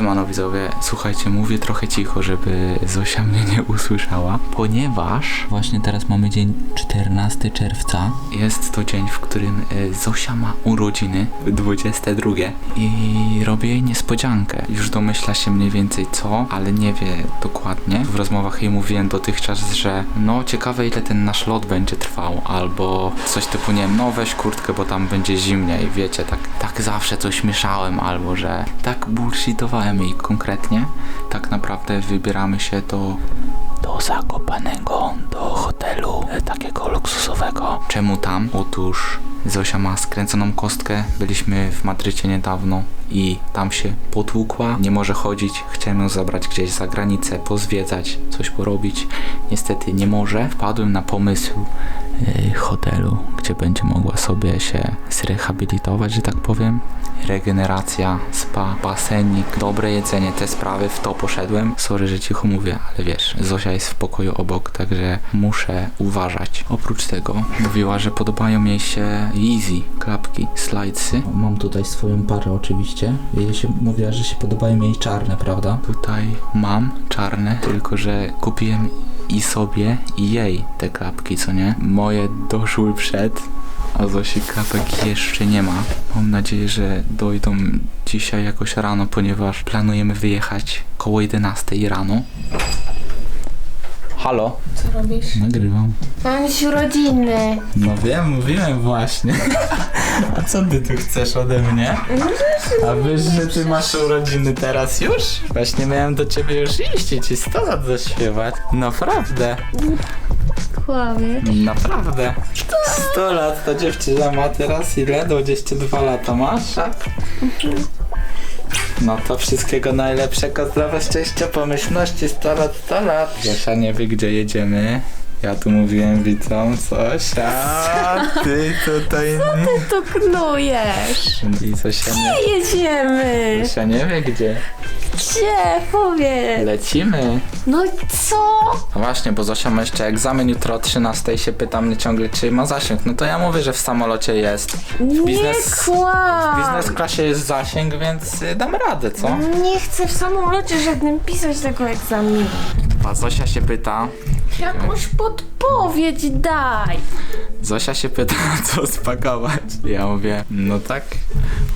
Siemano widzowie, słuchajcie, mówię trochę cicho, żeby Zosia mnie nie usłyszała, ponieważ właśnie teraz mamy dzień 14 czerwca. Jest to dzień, w którym e, Zosia ma urodziny, 22 i robię jej niespodziankę. Już domyśla się mniej więcej co, ale nie wie dokładnie. W rozmowach jej mówiłem dotychczas, że no ciekawe ile ten nasz lot będzie trwał, albo coś typu, nie wiem, no weź kurtkę, bo tam będzie zimniej, wiecie, tak, tak zawsze coś mieszałem, albo że tak bullshitowałem jej konkretnie. Tak naprawdę wybieramy się do do Zakopanego, do hotelu e, takiego luksusowego. Czemu tam? Otóż Zosia ma skręconą kostkę, byliśmy w Madrycie niedawno i tam się potłukła, nie może chodzić, chciałem ją zabrać gdzieś za granicę, pozwiedzać, coś porobić. Niestety nie może. Wpadłem na pomysł hotelu, gdzie będzie mogła sobie się zrehabilitować, że tak powiem. Regeneracja, spa, basenik, dobre jedzenie, te sprawy, w to poszedłem. Sorry, że cicho mówię, ale wiesz, Zosia jest w pokoju obok, także muszę uważać. Oprócz tego mówiła, że podobają jej się Easy, klapki, slidesy. Mam tutaj swoją parę oczywiście. Jej się, mówiła, że się podobają jej czarne, prawda? Tutaj mam czarne, tylko że kupiłem i sobie i jej te klapki, co nie? Moje doszły przed, a Zosi klapek jeszcze nie ma. Mam nadzieję, że dojdą dzisiaj jakoś rano, ponieważ planujemy wyjechać koło 11 rano. Halo? Co robisz? Nagrywam. Mam dziś urodziny. No wiem, mówiłem właśnie. A co ty tu chcesz ode mnie? A wiesz, że ty masz urodziny teraz już? Właśnie miałem do ciebie już iść i ci 100 lat zaśpiewać. Naprawdę. Kłamie. Naprawdę. 100 lat to dziewczyna ma teraz ile? 22 lata masz? No to wszystkiego najlepszego, zdrowia, szczęścia, pomyślności, 100 lat, 100 lat. Zosia nie wie gdzie jedziemy. Ja tu mówiłem widzom coś, a ty tutaj nie. To knujesz. I Zosia nie, Gdzie jedziemy? Zosia nie wie gdzie. Gdzie? Powiedz. Lecimy. No co? No właśnie, bo Zosia ma jeszcze egzamin jutro o 13 i się pyta mnie ciągle, czy ma zasięg. No to ja mówię, że w samolocie jest. Nie biznes- W kłam. biznes klasie jest zasięg, więc y, damy radę, co? Nie chcę w samolocie żadnym pisać tego egzaminu. A Zosia się pyta, Jakąś podpowiedź daj. Zosia się pyta, co spakować. Ja mówię, no tak,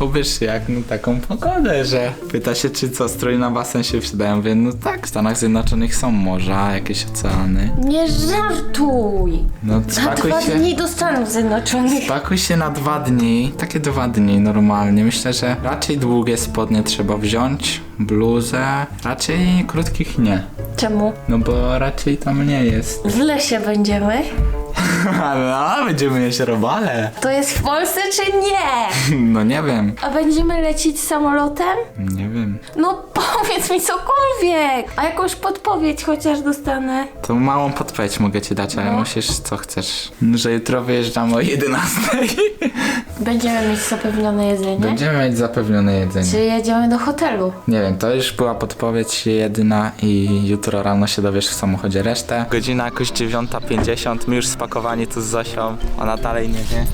ubierz się jak na taką pogodę, że pyta się, czy co, strój na basen się przyda. Ja mówię, no tak, w Stanach Zjednoczonych są morza, jakieś oceany. Nie żartuj. No spakuj dwa się. dni do Stanów Zjednoczonych. Spakuj się na dwa dni, takie dwa dni normalnie. Myślę, że raczej długie spodnie trzeba wziąć, bluzę, raczej krótkich nie. Czemu? No bo raczej tam nie jest. W lesie będziemy? No, będziemy jeść robale. To jest w Polsce czy nie? No nie wiem, A będziemy lecieć samolotem? nie wiem. No powiedz mi cokolwiek! A jakąś podpowiedź chociaż dostanę. To małą podpowiedź mogę ci dać, ale No. musisz co chcesz. Że jutro wyjeżdżamy o 11. Będziemy mieć zapewnione jedzenie? Będziemy mieć zapewnione jedzenie. Czy jedziemy do hotelu? Nie wiem, to już była podpowiedź jedyna i jutro rano się dowiesz w samochodzie resztę. Godzina jakoś 9.50, my już spakowani tu z Zosią, ona dalej nie wie,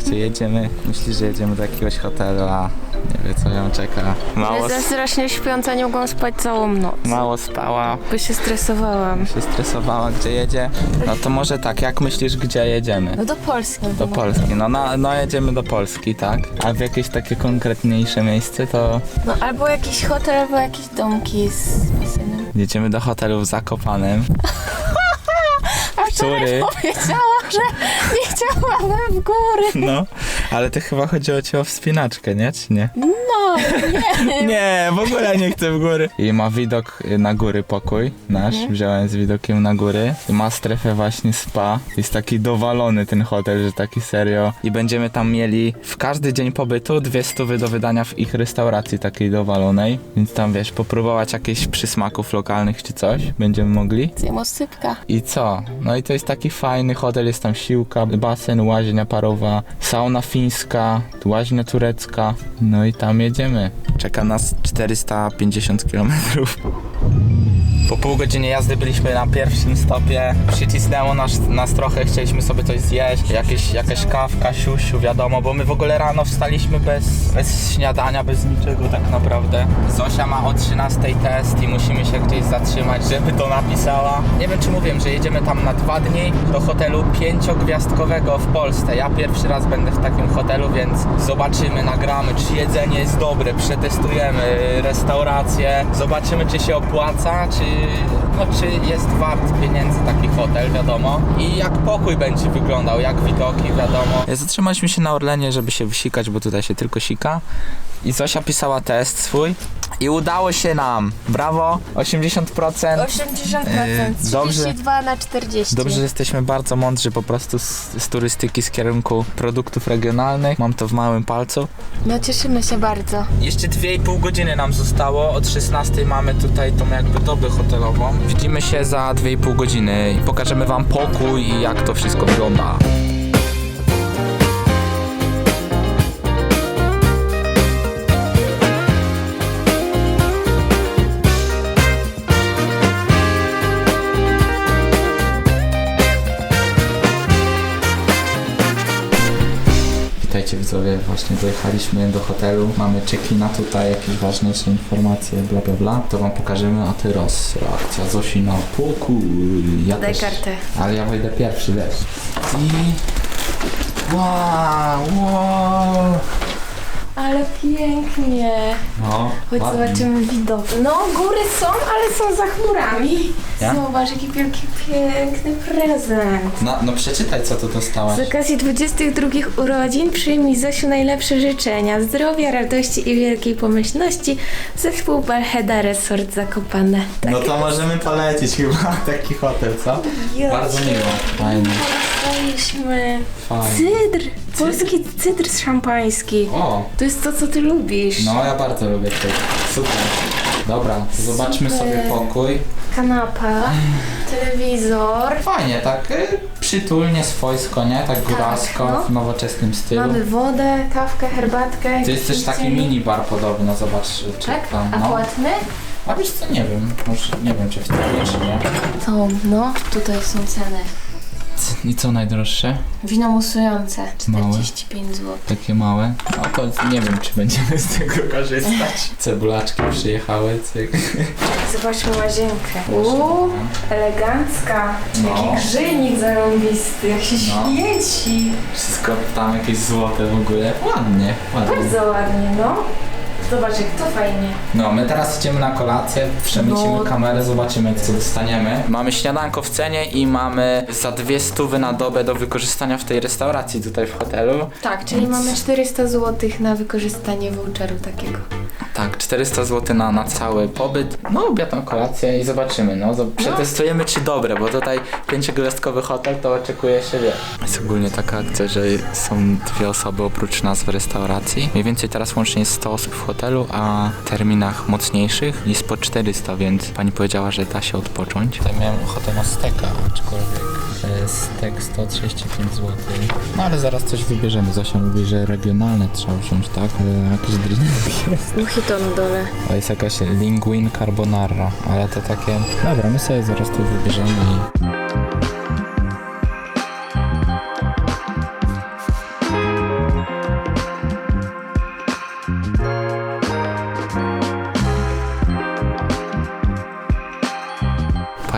gdzie jedziemy. Myśli, że jedziemy do jakiegoś hotelu, a nie wie co ją czeka. Mało, Jestem strasznie śpiąca, nie mogłam spać całą noc. mało spała, Bo się stresowałam. się stresowała, gdzie jedzie. No to może tak, jak myślisz, gdzie jedziemy? No do Polski. Do Polski, no, no, no jedziemy do Polski, tak? A w jakieś takie konkretniejsze miejsce to No albo jakiś hotel, albo jakieś domki z basenem. jedziemy do hotelu w Zakopanem. A wczoraj Który? powiedziała, że nie chciałabym w góry. No, ale to chyba chodziło ci o wspinaczkę, nie? Czy nie? No, nie. Nie, w ogóle nie chcę w góry. I ma widok na góry pokój nasz, wziąłem z widokiem na góry. Ma strefę właśnie spa. Jest taki dowalony ten hotel, że taki serio. I będziemy tam mieli w każdy dzień pobytu dwie stówy do wydania w ich restauracji takiej dowalonej. Więc tam wiesz, popróbować jakichś przysmaków lokalnych czy coś. Będziemy mogli. Zjem osypka. I co? No i to jest taki fajny hotel, jest tam siłka, basen, łaźnia parowa, sauna fińska, łaźnia turecka. No i tam jedziemy. Czeka nas 450 km. Po pół godzinie jazdy byliśmy na pierwszym stopie. Przycisnęło nas, nas trochę, chcieliśmy sobie coś zjeść. Jakieś, jakaś kawka, siusiu, wiadomo, bo my w ogóle rano wstaliśmy bez, bez śniadania, bez niczego tak naprawdę. Zosia ma o 13 test i musimy się gdzieś zatrzymać, żeby to napisała. Nie wiem czy mówiłem, że jedziemy tam na dwa dni do hotelu pięciogwiazdkowego w Polsce. Ja pierwszy raz będę w takim hotelu, więc zobaczymy, nagramy, czy jedzenie jest dobre, przetestujemy restaurację, zobaczymy, czy się opłaca, czy, no, czy jest wart pieniędzy taki hotel, wiadomo. I jak pokój będzie wyglądał, jak widoki, wiadomo. Zatrzymaliśmy się na Orlenie, żeby się wysikać, bo tutaj się tylko sika. I Zosia pisała test swój. I udało się nam. Brawo, 80%. 80%, Yy, dobrze. 32 na 40. Dobrze, że jesteśmy bardzo mądrzy po prostu z, z turystyki, z kierunku produktów regionalnych. Mam to w małym palcu. No cieszymy się bardzo. Jeszcze 2,5 godziny nam zostało. Od 16 mamy tutaj tą jakby dobę hotelową. Widzimy się za 2,5 godziny i pokażemy wam pokój i jak to wszystko wygląda. Widzowie, właśnie dojechaliśmy do hotelu, mamy check-ina tutaj, jakieś ważniejsze informacje, bla bla bla. To wam pokażemy, a teraz reakcja Zosi na pokój. Ja Daj też, kartę. Ale ja wejdę pierwszy, wiesz. I... Wow, wow. Ale pięknie. No, Chodź ładnie. zobaczymy widok. No, góry są, ale są za chmurami. Ja? Zobacz, jaki wielki, piękny prezent. No, no przeczytaj, co tu dostałaś. Z okazji 22 urodzin przyjmij Zosiu najlepsze życzenia, zdrowia, radości i wielkiej pomyślności. Zespół Balheda Resort Zakopane. No to możemy polecić chyba taki hotel, co? Bardzo miło. Fajnie, Dostaliśmy fajnie. cydr, polski cydr szampański. O, To jest to, co ty lubisz. no ja bardzo lubię to. Super. Dobra, to zobaczmy Super. sobie pokój. Kanapa, telewizor. Fajnie, tak y, przytulnie, swojsko, nie? Tak góralsko, no. w nowoczesnym stylu. Mamy wodę, kawkę, herbatkę. To jest też taki jedzenie. minibar podobno, zobacz czy Tak? tam, A no. płatny? A wiesz co, nie wiem, może nie wiem czy w tym czy nie. To, no, tutaj są ceny. I co najdroższe? Wino musujące, Małe. 45 zł. Takie małe. No to nie wiem czy będziemy z tego korzystać. Cebulaczki przyjechały, cyk. Zobaczmy łazienkę. Uuu, elegancka. No. Jaki grzejnik zarąbisty, jak się No. świeci. Wszystko tam jakieś złote w ogóle. Ładnie, ładnie. Bardzo ładnie, no. Zobacz, jak to fajnie. No, my teraz idziemy na kolację, przemycimy No. kamerę, zobaczymy co dostaniemy. Mamy śniadanko w cenie i mamy za dwie stówy na dobę do wykorzystania w tej restauracji tutaj w hotelu. Tak, czyli mamy 400 zł na wykorzystanie voucheru takiego. Tak, 400 zł na, na cały pobyt. No, obiad na kolację i zobaczymy. No, zo- przetestujemy czy dobre, bo tutaj pięciogwiazdkowy hotel to oczekuje się wie. Jest ogólnie taka akcja, że są dwie osoby oprócz nas w restauracji. Mniej więcej teraz łącznie jest 100 osób w hotelu, a w terminach mocniejszych jest po 400, więc pani powiedziała, że da się odpocząć. Tutaj miałem ochotę na steka, aczkolwiek stek 135 zł. No ale zaraz coś wybierzemy. Zosia mówi, że regionalne trzeba wziąć, tak? E, Jakiś drink jest. Mojito na dole. To jest jakaś linguine carbonara, ale to takie... Dobra, my sobie zaraz to wybierzemy i...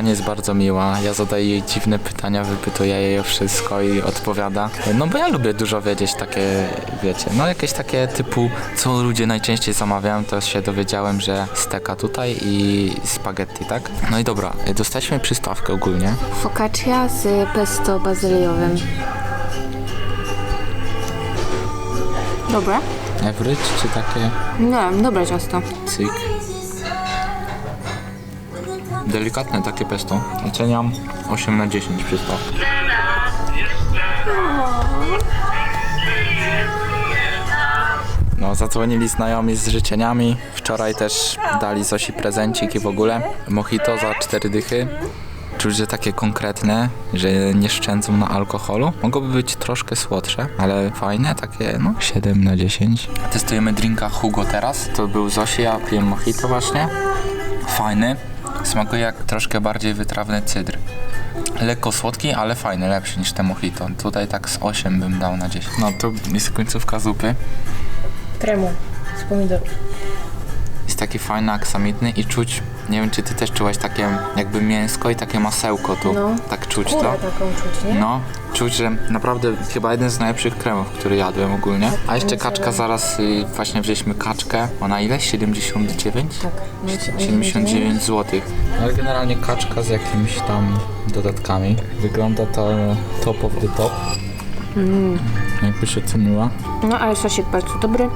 Pani jest bardzo miła, ja zadaję jej dziwne pytania, wypytuję jej o wszystko i odpowiada. No bo ja lubię dużo wiedzieć takie, wiecie, no jakieś takie typu, co ludzie najczęściej zamawiają, to się dowiedziałem, że steka tutaj i spaghetti, tak? No i dobra, dostaliśmy przystawkę ogólnie. Focaccia z pesto bazyliowym. Dobre? Average czy takie Nie, dobre ciasto. cyk? Delikatne takie pesto. Oceniam 8 na 10 przystawki. No, zadzwonili znajomi z życzeniami. Wczoraj też dali Zosi prezencik i w ogóle. Mojito za 4 dychy. Czuć, że takie konkretne, że nie szczędzą na alkoholu. Mogłoby być troszkę słodsze, ale fajne, takie no 7 na 10. Testujemy drinka Hugo teraz. To był Zosi, a piję mojito właśnie. Fajny. Smakuje jak troszkę bardziej wytrawny cydr. Lekko słodki, ale fajny, lepszy niż te mojito. Tutaj tak z 8 bym dał na 10. No to jest końcówka zupy. Kremu z pomidorów. Jest taki fajny, aksamitny i czuć, nie wiem czy ty też czułaś takie jakby mięsko i takie masełko tu. No. Tak czuć Kurę to. taką czuć, nie? No, czuć, że naprawdę chyba jeden z najlepszych kremów, który jadłem ogólnie. A jeszcze kaczka zaraz, y, właśnie wzięliśmy kaczkę. Ona ile? 79? Tak. 79 zł. Ale generalnie kaczka z jakimiś tam dodatkami. Wygląda to top of the top. Mm. Jakbyś oceniła? No ale sosik bardzo dobry.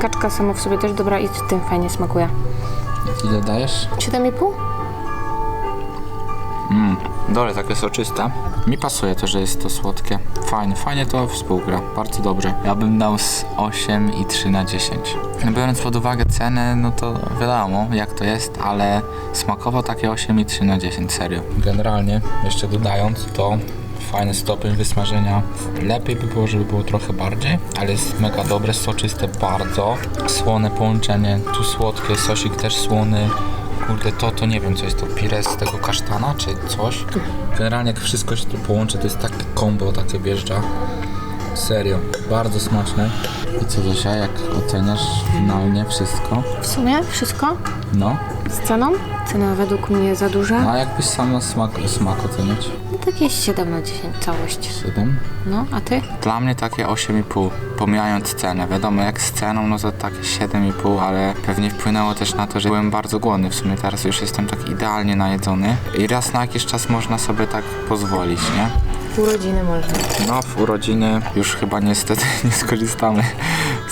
Kaczka sama w sobie też dobra i tym fajnie smakuje. Ile dajesz? 7,5? Mm, dole takie soczyste. Mi pasuje to, że jest to słodkie. Fajnie, fajnie to współgra. Bardzo dobrze. Ja bym dał z 8 i 3 na 10. No, Biorąc pod uwagę cenę, no to wiadomo jak to jest, ale smakowo takie 8 i 3 na 10, serio. Generalnie, jeszcze dodając to fajny stopień wysmażenia. Lepiej by było, żeby było trochę bardziej, ale jest mega dobre, soczyste bardzo. Słone połączenie, tu słodkie, sosik też słony. Kurde, to, to nie wiem, co jest to, pire z tego kasztana, czy coś? Generalnie jak wszystko się tu połączy, to jest takie combo, takie wjeżdża. Serio, bardzo smaczne. I co Zosia, jak oceniasz finalnie wszystko? W sumie wszystko No, z ceną? Cena według mnie za duża. no a jakbyś sama smak, smak oceniać? Takie 7 na 10 całość. 7? No, a ty? Dla mnie takie 8,5, pomijając cenę. Wiadomo, jak z ceną, no to takie 7,5, ale pewnie wpłynęło też na to, że byłem bardzo głodny. W sumie teraz już jestem tak idealnie najedzony. I raz na jakiś czas można sobie tak pozwolić, nie? Urodziny można. No, w urodziny już chyba niestety nie skorzystamy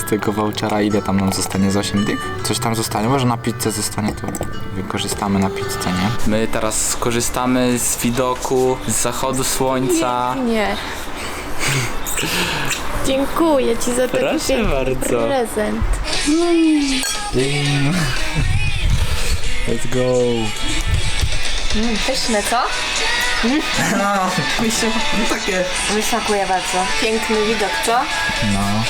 z tego vouchera. Ile tam nam zostanie z 8 dych? Coś tam zostanie, może na pizzę zostanie, to wykorzystamy na pizzę, nie? My teraz skorzystamy z widoku, z zachodu słońca. Nie. Dziękuję ci za ten Proszę piękny bardzo. prezent. Let's go. Mm, pyszne, co? No, takie. Mi smakuje bardzo. Piękny widok, co? No.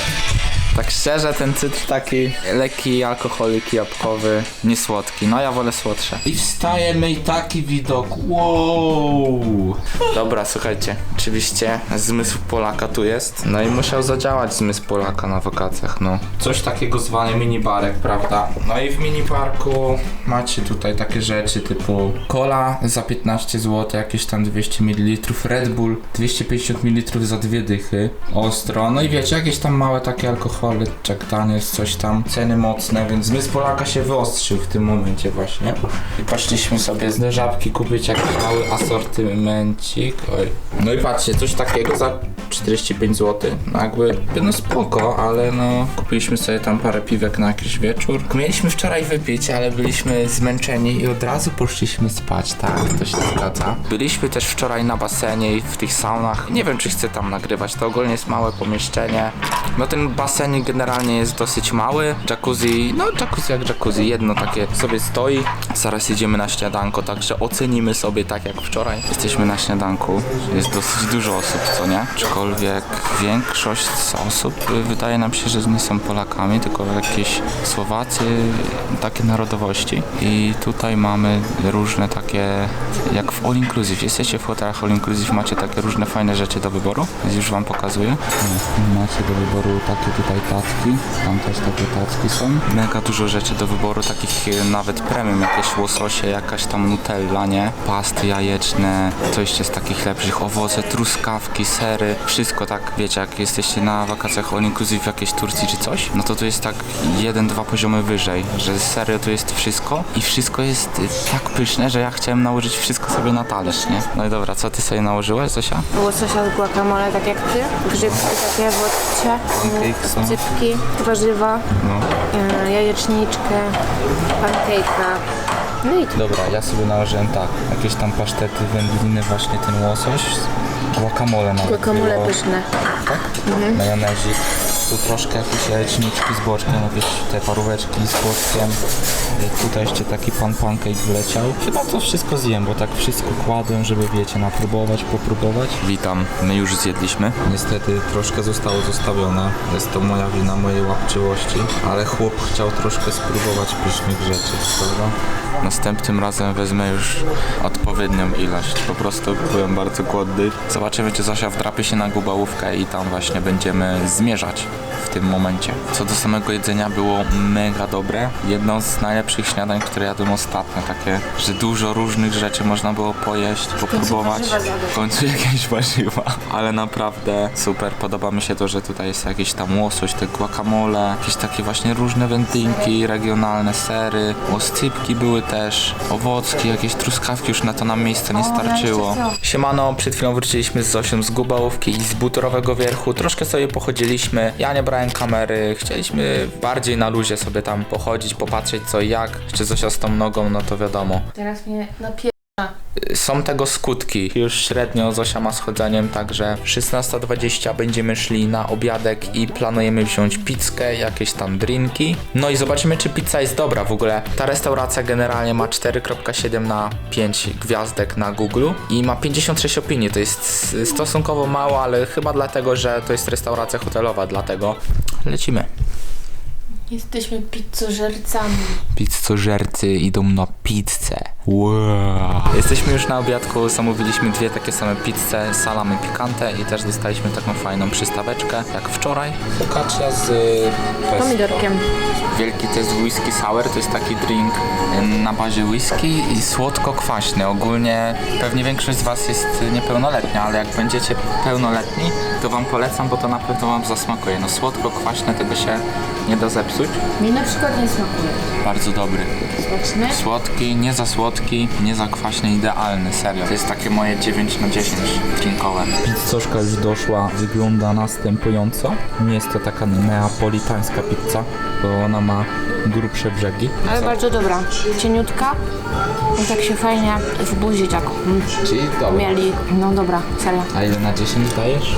Tak szczerze, ten cytr taki lekki alkoholik jabłkowy, niesłodki. No ja wolę słodsze. I wstajemy i taki widok. Wow. Dobra, słuchajcie. Oczywiście zmysł Polaka tu jest. No i musiał zadziałać zmysł Polaka na wakacjach, no. Coś takiego zwane minibarek, prawda? No i w miniparku macie tutaj takie rzeczy typu cola za 15 zł, jakieś tam 200 ml, Red Bull 250 ml za dwie dychy, ostro, no i wiecie, jakieś tam małe takie alkohole, Jack Daniels, coś tam, ceny mocne, więc zmysł Polaka się wyostrzył w tym momencie właśnie. I poszliśmy sobie z żabki kupić jakiś mały asortymencik, oj. No i patrzcie, coś takiego za 45 zł, no jakby, no spoko, ale no kupiliśmy sobie tam parę piwek na jakiś wieczór. Mieliśmy wczoraj wypić, ale byliśmy zmęczeni i od razu poszliśmy spać, tak, to się zgadza. Byliśmy też wczoraj na basenie i w tych saunach, nie wiem czy chcę tam nagrywać, to ogólnie jest małe pomieszczenie. No ten basenik generalnie jest dosyć mały, jacuzzi, no jacuzzi jak jacuzzi, jedno takie sobie stoi. Zaraz idziemy na śniadanko, także ocenimy sobie tak jak wczoraj. Jesteśmy na śniadanku, jest dosyć dużo osób, co nie? Aczkolwiek większość osób y, wydaje nam się, że nie są Polakami, tylko jakieś Słowacy, takie narodowości. I tutaj mamy różne takie, jak w All Inclusive. Jesteście w hotelach All Inclusive, macie takie różne fajne rzeczy do wyboru, już wam pokazuję. Macie do wyboru takie tutaj tacki, tam też takie tacki są. Mega dużo rzeczy do wyboru, takich e, nawet premium, jakieś łososie, jakaś tam nutella, nie? Pasty jajeczne, co jeszcze z takich lepszych, owoce, truskawki, sery, wszystko tak, wiecie, jak jesteście na wakacjach all inclusive w jakiejś Turcji czy coś, no to to jest tak jeden, dwa poziomy wyżej, że serio to jest wszystko i wszystko jest y, tak pyszne, że ja chciałem nałożyć wszystko sobie na talerz, nie? No i dobra, co ty sobie nałożyłaś, Zosia? Łososia z guacamole, tak jak ty. Grzybki takie w. Cypki, warzywa, No. e, jajeczniczkę, pancake'a. No i. Dobra, ja sobie nałożyłem tak, jakieś tam pasztety, wędliny, właśnie ten łosoś, guacamole nawet Guacamole było. pyszne. Tak? Majonezik. Tu troszkę jakieś jajeczniczki z boczkiem, jakieś te paróweczki z boczkiem. Y, Tutaj jeszcze taki pan pancake wleciał. Chyba to wszystko zjem, bo tak wszystko kładłem, żeby wiecie, napróbować, popróbować. Witam, my już zjedliśmy. Niestety troszkę zostało zostawione. Jest to moja wina, mojej łapczywości. Ale chłop chciał troszkę spróbować pysznych rzeczy, prawda? Następnym razem wezmę już odpowiednią ilość. Po prostu byłem bardzo głodny. Zobaczymy, czy Zosia wdrapie się na gubałówkę i tam właśnie będziemy zmierzać w tym momencie. Co do samego jedzenia było mega dobre. Jedno z najlepszych śniadań, które jadłem ostatnio. Takie, że dużo różnych rzeczy można było pojeść, popróbować. W końcu jakieś warzywa. Ale naprawdę super. Podoba mi się to, że tutaj jest jakiś tam łosoś, te guacamole, jakieś takie właśnie różne wędlinki, regionalne sery, oscypki były też, owocki, jakieś truskawki, już na to nam miejsca nie starczyło. Siemano, przed chwilą wróciliśmy z Zosią z Gubałówki i z Butorowego Wierchu. Troszkę sobie pochodziliśmy. Ja nie brałem kamery. Chcieliśmy bardziej na luzie sobie tam pochodzić, popatrzeć co i jak. Jeszcze Zosia z tą nogą, no to wiadomo. Teraz mnie napie... Są tego skutki. Już średnio Zosia ma schodzeniem, także 16.20 będziemy szli na obiadek i planujemy wziąć pizzkę, jakieś tam drinki. No i zobaczymy, czy pizza jest dobra w ogóle. Ta restauracja generalnie ma 4.7 na 5 gwiazdek na Google i ma 56 opinii. To jest stosunkowo mało, ale chyba dlatego, że to jest restauracja hotelowa, dlatego lecimy. Jesteśmy pizzożercami. Pizzożercy idą na pizzę. Wow. Jesteśmy już na obiadku, zamówiliśmy dwie takie same pizze, salami pikante i też dostaliśmy taką fajną przystaweczkę, jak wczoraj. Focaccia z... to jest Pomidorkiem. Wielki test whisky sour, to jest taki drink em, na bazie whisky i słodko-kwaśny. Ogólnie pewnie większość z Was jest niepełnoletnia, ale jak będziecie pełnoletni, to Wam polecam, bo to na pewno Wam zasmakuje. No słodko-kwaśne, tego się nie da zepsuć. Mi na przykład nie smakuje. Bardzo dobry. Smaczny? Słodki, nie za słodki, nie za kwaśny, idealny, serio. To jest takie moje 9 na 10 drinkowe. Pizzoszka już doszła, wygląda następująco. Nie jest to taka neapolitańska pizza, bo ona ma grubsze brzegi. Ale bardzo dobra. Cieniutka. I tak się fajnie w buzi tak mm, Czyli dobra. mieli. No dobra, serio. A ile na 10 dajesz?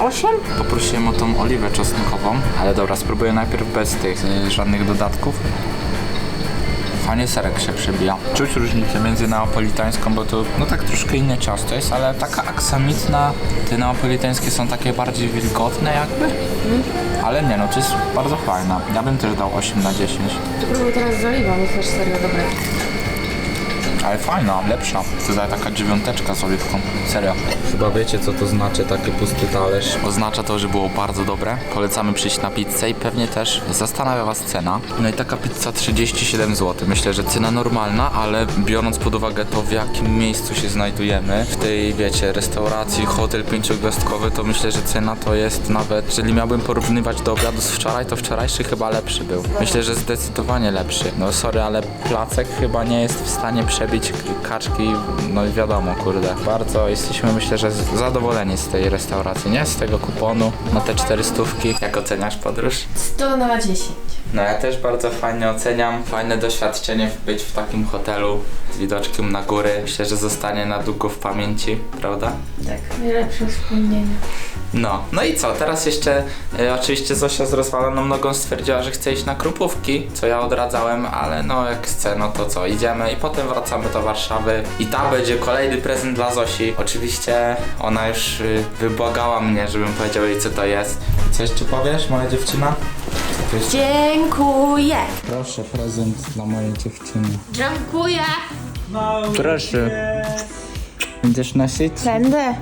8? Poprosiłem o tą oliwę czosnkową, ale dobra, spróbuję najpierw bez tych y, żadnych dodatków. Fajnie serek się przebija. Czuć różnicę między neapolitańską, bo to no tak troszkę inne ciasto jest, ale taka aksamitna. Te neapolitańskie są takie bardziej wilgotne jakby. Ale nie no, to jest bardzo fajna. Ja bym też dał 8 na 10. Spróbuj teraz z oliwą, jest też serio dobre. Ale fajna, lepsza. Tutaj taka dziewiąteczka z oliwką. Serio. Chyba wiecie co to znaczy taki pusty talerz. Oznacza to, że było bardzo dobre. Polecamy przyjść na pizzę i pewnie też zastanawia was cena. No i taka pizza 37 zł. Myślę, że cena normalna, ale biorąc pod uwagę to w jakim miejscu się znajdujemy, w tej wiecie, restauracji, hotel pięciogwiazdkowy, to myślę, że cena to jest nawet, jeżeli miałbym porównywać do obiadu z wczoraj, to wczorajszy chyba lepszy był. Myślę, że zdecydowanie lepszy. No sorry, ale placek chyba nie jest w stanie przebić kaczki, no i wiadomo, kurde. Bardzo jesteśmy myślę, że zadowoleni z tej restauracji, nie? Z tego kuponu na te 400. Jak oceniasz podróż? 100 na 10. No ja też bardzo fajnie oceniam. Fajne doświadczenie być w takim hotelu z widoczkiem na góry. Myślę, że zostanie na długo w pamięci, prawda? Tak, najlepsze wspomnienia. No, no i co? Teraz jeszcze e, oczywiście Zosia z rozwaloną nogą stwierdziła, że chce iść na krupówki, co ja odradzałem, ale no jak chce, no to co? Idziemy i potem wracamy do Warszawy i tam będzie kolejny prezent dla Zosi. Oczywiście ona już y, wybłagała mnie, żebym powiedział jej co to jest. Co jeszcze powiesz, moja dziewczyna? Co to jest? Dziękuję. Proszę, prezent dla mojej dziewczyny. Dziękuję. Proszę. Będziesz nosić? Będę.